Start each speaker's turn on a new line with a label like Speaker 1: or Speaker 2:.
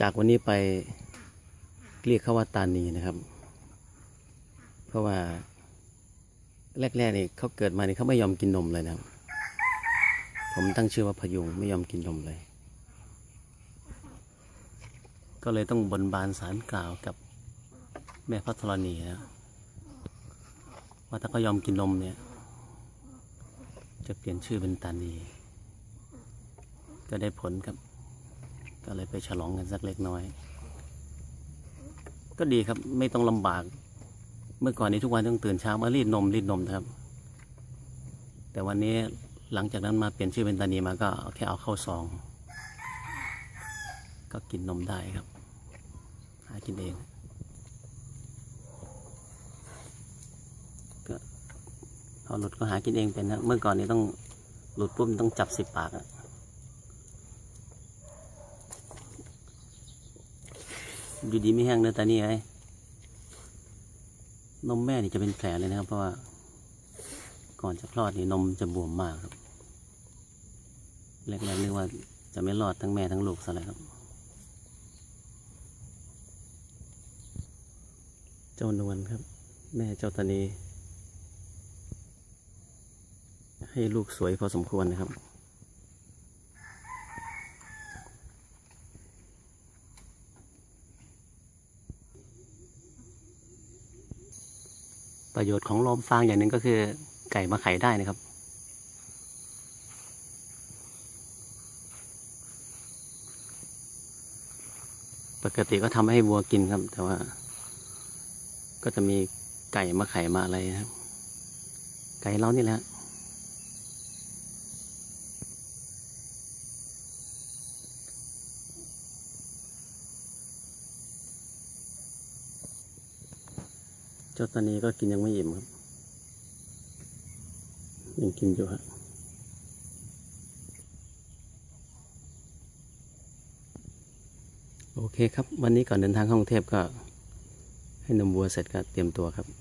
Speaker 1: จากวันนี้ไปเรียกเขาว่าตานีนะครับ เพราะว่าแรกๆนี่เขาเกิดมานี่เขาไม่ยอมกินนมเลยนะครับ ผมตั้งชื่อว่าพยุงไม่ยอมกินนมเลย ก็เลยต้องบนบานสารกล่าวกับแม่พัทรณีนะว่าถ้าเขายอมกินนมเนี่ย จะเปลี่ยนชื่อเป็นตานี ก็ได้ผลครับ ก็เลยไปฉลองกันสักเล็กน้อย ก็ดีครับไม่ต้องลำบาก เมื่อก่อนนี้ทุกวันต้องตื่นเช้ามารีดนมรีดนมนะครับ แต่วันนี้หลังจากนั้นมาเปลี่ยนชื่อเป็นตานีมาก็แค่เอาเข้าซอง ก็กินนมได้ครับ หากินเองก็พอหลุดก็หากินเองเป็นนะเมื่อก่อนนี้ต้องหลุดปุ๊บต้องจับสิบปากอะ อยู่ดีไม่แห้งเนื้อตานี่ไอ้นมแม่นี่จะเป็นแผลเลยนะครับ เพราะว่า ก่อนจะคลอดนี่นมจะบวมมากครับแรกๆนึกว่าจะไม่รอดทั้งแม่ทั้งลูกซะแล้วครับ เจ้านวลครับ แม่เจ้าตานีให้ลูกสวยพอสมควรนะครับ ประโยชน์ของลมฟางอย่างหนึ่งก็คือ ไก่มาไข่ได้นะครับ ปกติก็ทำให้วัวกินครับ แต่ว่า ก็จะมีไก่มาไข่มาอะไรนะครับ ไก่เรานี่แหละ จ้าตอนนี้ก็กินยังไม่อิ่มครับ ยังกินอยู่ฮะโอเคครับ วันนี้ก่อนเดินทางเข้ากรุงเทพก็ให้นมวัวเสร็จก็เตรียมตัวครับ